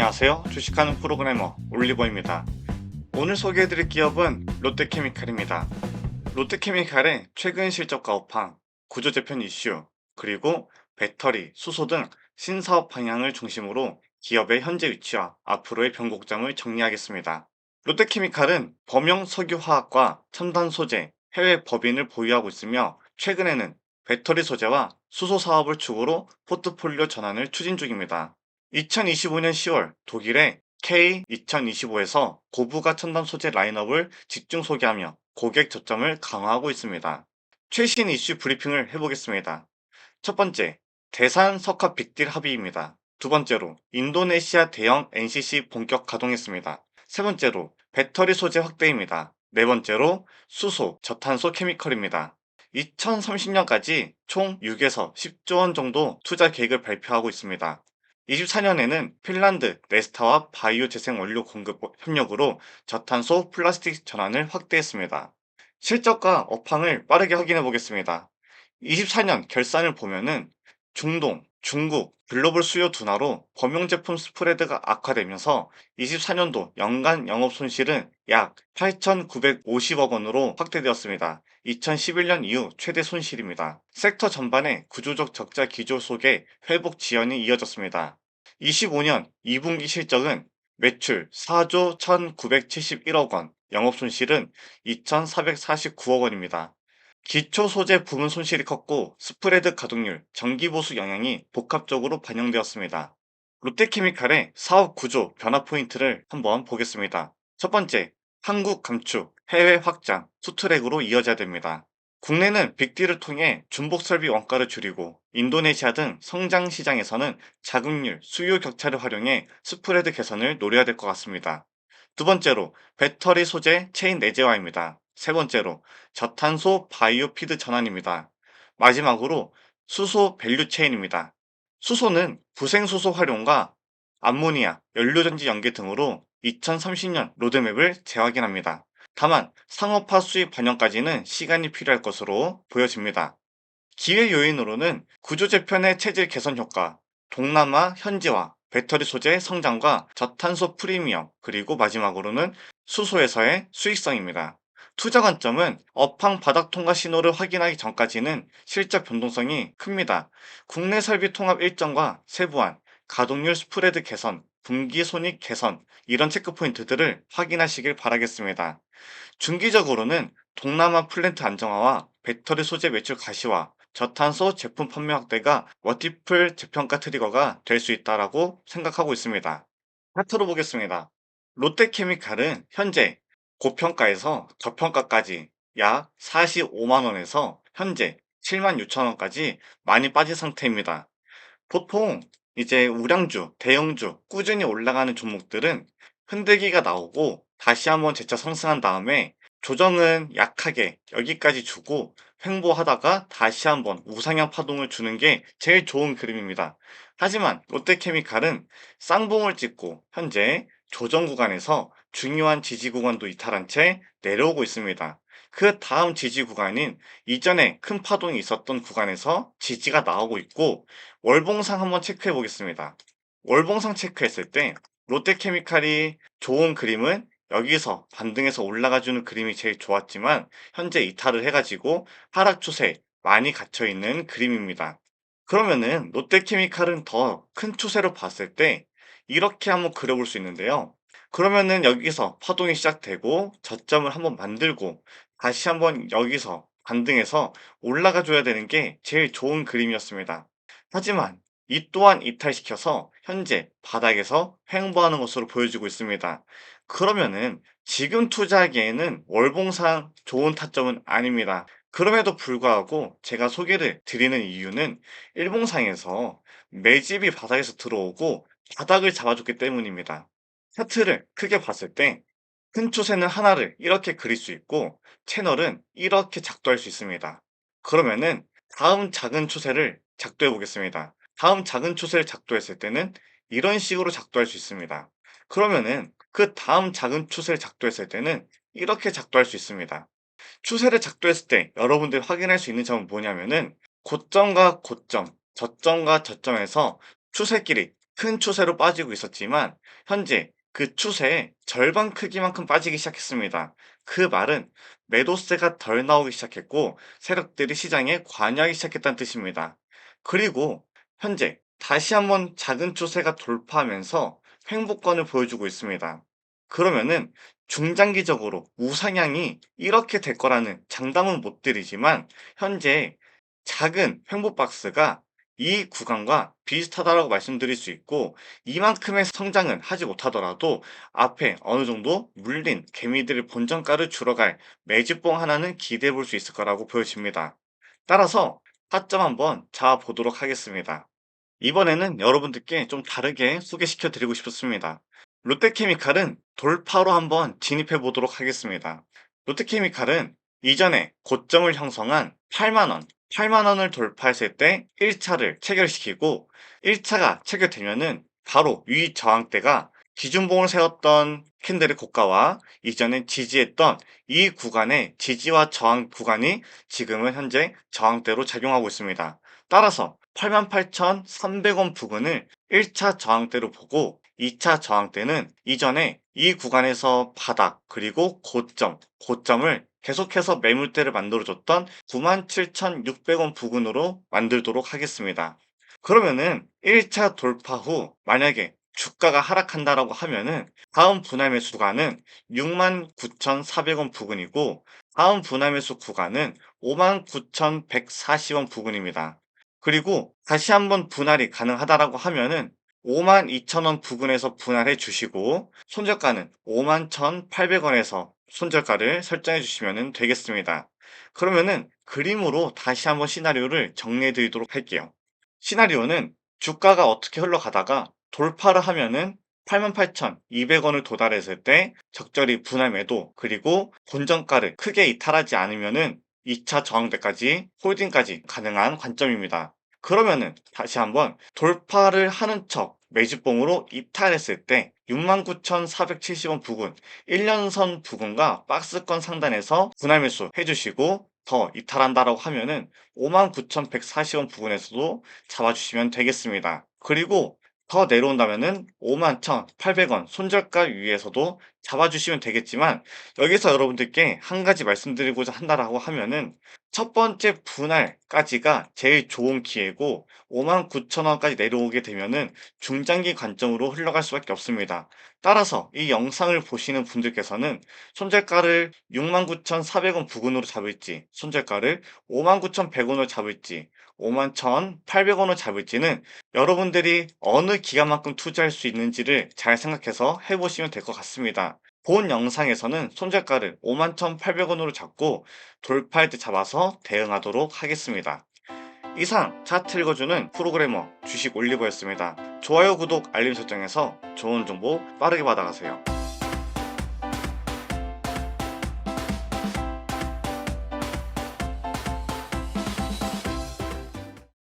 안녕하세요. 주식하는 프로그래머 올리버입니다. 오늘 소개해드릴 기업은 롯데케미칼입니다. 롯데케미칼의 최근 실적과 업황, 구조재편 이슈, 그리고 배터리, 수소 등 신사업 방향을 중심으로 기업의 현재 위치와 앞으로의 변곡점을 정리하겠습니다. 롯데케미칼은 범용 석유화학과 첨단 소재, 해외 법인을 보유하고 있으며 최근에는 배터리 소재와 수소 사업을 축으로 포트폴리오 전환을 추진 중입니다. 2025년 10월 독일의 K2025에서 고부가 첨단 소재 라인업을 집중 소개하며 고객 저점을 강화하고 있습니다. 최신 이슈 브리핑을 해보겠습니다. 첫 번째, 대산 석화 빅딜 합의입니다. 두 번째로, 인도네시아 대형 NCC 본격 가동했습니다. 세 번째로, 배터리 소재 확대입니다. 네 번째로, 수소, 저탄소 케미컬입니다. 2030년까지 총 6에서 10조 원 정도 투자 계획을 발표하고 있습니다. 24년에는 핀란드 네스타와 바이오 재생 원료 공급 협력으로 저탄소 플라스틱 전환을 확대했습니다. 실적과 업황을 빠르게 확인해 보겠습니다. 24년 결산을 보면은 중동, 중국, 글로벌 수요 둔화로 범용 제품 스프레드가 악화되면서 24년도 연간 영업 손실은 약 8,950억 원으로 확대되었습니다. 2011년 이후 최대 손실입니다. 섹터 전반의 구조적 적자 기조 속에 회복 지연이 이어졌습니다. 25년 2분기 실적은 매출 4조 1,971억 원, 영업 손실은 2,449억 원입니다. 기초 소재 부분 손실이 컸고 스프레드 가동률, 정기 보수 영향이 복합적으로 반영되었습니다. 롯데케미칼의 사업 구조 변화 포인트를 한번 보겠습니다. 첫 번째, 한국 감축, 해외 확장, 수트랙으로 이어져야 됩니다. 국내는 빅딜을 통해 중복 설비 원가를 줄이고 인도네시아 등 성장 시장에서는 자금률, 수요 격차를 활용해 스프레드 개선을 노려야 될 것 같습니다. 두 번째로 배터리 소재 체인 내재화입니다. 세 번째로 저탄소 바이오 피드 전환입니다. 마지막으로 수소 밸류 체인입니다. 수소는 부생수소 활용과 암모니아, 연료전지 연계 등으로 2030년 로드맵을 재확인합니다. 다만 상업화 수입 반영까지는 시간이 필요할 것으로 보여집니다. 기회 요인으로는 구조 재편의 체질 개선 효과, 동남아 현지화, 배터리 소재 성장과 저탄소 프리미엄, 그리고 마지막으로는 수소에서의 수익성입니다. 투자 관점은 업황 바닥 통과 신호를 확인하기 전까지는 실적 변동성이 큽니다. 국내 설비 통합 일정과 세부한, 가동률 스프레드 개선, 분기 손익 개선, 이런 체크 포인트들을 확인하시길 바라겠습니다. 중기적으로는 동남아 플랜트 안정화와 배터리 소재 매출 가시화, 저탄소 제품 판매 확대가 워티플 재평가 트리거가 될 수 있다라고 생각하고 있습니다. 차트로 보겠습니다. 롯데케미칼은 현재 고평가에서 저평가까지 약 45만원에서 현재 7만 6천원까지 많이 빠진 상태입니다. 보통 이제 우량주, 대형주 꾸준히 올라가는 종목들은 흔들기가 나오고 다시 한번 재차 상승한 다음에 조정은 약하게 여기까지 주고 횡보하다가 다시 한번 우상향 파동을 주는 게 제일 좋은 그림입니다. 하지만 롯데케미칼은 쌍봉을 찍고 현재 조정 구간에서 중요한 지지 구간도 이탈한 채 내려오고 있습니다. 그 다음 지지 구간인 이전에 큰 파동이 있었던 구간에서 지지가 나오고 있고 월봉상 한번 체크해 보겠습니다. 월봉상 체크했을 때 롯데케미칼이 좋은 그림은 여기서 반등해서 올라가주는 그림이 제일 좋았지만 현재 이탈을 해가지고 하락 추세 많이 갇혀 있는 그림입니다. 그러면은 롯데케미칼은 더 큰 추세로 봤을 때 이렇게 한번 그려볼 수 있는데요. 그러면은 여기서 파동이 시작되고 저점을 한번 만들고 다시 한번 여기서 반등해서 올라가 줘야 되는 게 제일 좋은 그림이었습니다. 하지만 이 또한 이탈시켜서 현재 바닥에서 횡보하는 것으로 보여지고 있습니다. 그러면은 지금 투자하기에는 월봉상 좋은 타점은 아닙니다. 그럼에도 불구하고 제가 소개를 드리는 이유는 일봉상에서 매집이 바닥에서 들어오고 바닥을 잡아줬기 때문입니다. 차트를 크게 봤을 때 큰 추세는 하나를 이렇게 그릴 수 있고 채널은 이렇게 작도할 수 있습니다. 그러면은 다음 작은 추세를 작도해 보겠습니다. 다음 작은 추세를 작도했을 때는 이런 식으로 작도할 수 있습니다. 그러면은 그 다음 작은 추세를 작도했을 때는 이렇게 작도할 수 있습니다. 추세를 작도했을 때 여러분들이 확인할 수 있는 점은 뭐냐면은 고점과 고점, 저점과 저점에서 추세끼리 큰 추세로 빠지고 있었지만 현재 그 추세의 절반 크기만큼 빠지기 시작했습니다. 그 말은 매도세가 덜 나오기 시작했고 세력들이 시장에 관여하기 시작했다는 뜻입니다. 그리고 현재 다시 한번 작은 추세가 돌파하면서 횡보권을 보여주고 있습니다. 그러면은 중장기적으로 우상향이 이렇게 될 거라는 장담은 못 드리지만 현재 작은 횡보 박스가 이 구간과 비슷하다라고 말씀드릴 수 있고 이만큼의 성장은 하지 못하더라도 앞에 어느 정도 물린 개미들의 본전가를 줄어갈 매집봉 하나는 기대해 볼 수 있을 거라고 보여집니다. 따라서 타점 한번 잡아보도록 하겠습니다. 이번에는 여러분들께 좀 다르게 소개시켜 드리고 싶습니다. 롯데케미칼은 돌파로 한번 진입해 보도록 하겠습니다. 롯데케미칼은 이전에 고점을 형성한 8만원, 8만원을 돌파했을 때 1차를 체결시키고 1차가 체결되면은 바로 위 저항대가 기준봉을 세웠던 캔들의 고가와 이전에 지지했던 이 구간의 지지와 저항 구간이 지금은 현재 저항대로 작용하고 있습니다. 따라서 88,300원 부근을 1차 저항대로 보고 2차 저항대는 이전에 이 구간에서 바닥 그리고 고점, 고점을 계속해서 매물대를 만들어줬던 97,600원 부근으로 만들도록 하겠습니다. 그러면은 1차 돌파 후 만약에 주가가 하락한다라고 하면은 다음 분할 매수 구간은 69,400원 부근이고 다음 분할 매수 구간은 59,140원 부근입니다. 그리고 다시 한번 분할이 가능하다라고 하면은 52,000원 부근에서 분할해 주시고 손절가는 51,800원에서 손절가를 설정해 주시면 되겠습니다. 그러면은 그림으로 다시 한번 시나리오를 정리해 드리도록 할게요. 시나리오는 주가가 어떻게 흘러가다가 돌파를 하면은 88,200원을 도달했을 때 적절히 분할 매도 그리고 본전가를 크게 이탈하지 않으면은 2차 저항대까지 홀딩까지 가능한 관점입니다. 그러면은 다시 한번 돌파를 하는 척 매집봉으로 이탈했을 때 69,470원 부근 1년선 부근과 박스권 상단에서 분할 매수 해주시고 더 이탈한다라고 하면은 59,140원 부근에서도 잡아주시면 되겠습니다. 그리고 더 내려온다면은 51,800원 손절가 위에서도 잡아주시면 되겠지만 여기서 여러분들께 한 가지 말씀드리고자 한다라고 하면은 첫 번째 분할까지가 제일 좋은 기회고 59,000원까지 내려오게 되면은 중장기 관점으로 흘러갈 수밖에 없습니다. 따라서 이 영상을 보시는 분들께서는 손절가를 69,400원 부근으로 잡을지 손절가를 59,100원으로 잡을지 51,800원을 잡을지는 여러분들이 어느 기간만큼 투자할 수 있는지를 잘 생각해서 해보시면 될 것 같습니다. 본 영상에서는 손절가를 51,800원으로 잡고 돌파할 때 잡아서 대응하도록 하겠습니다. 이상 차트 읽어주는 프로그래머 주식 올리버였습니다. 좋아요, 구독, 알림 설정해서 좋은 정보 빠르게 받아가세요.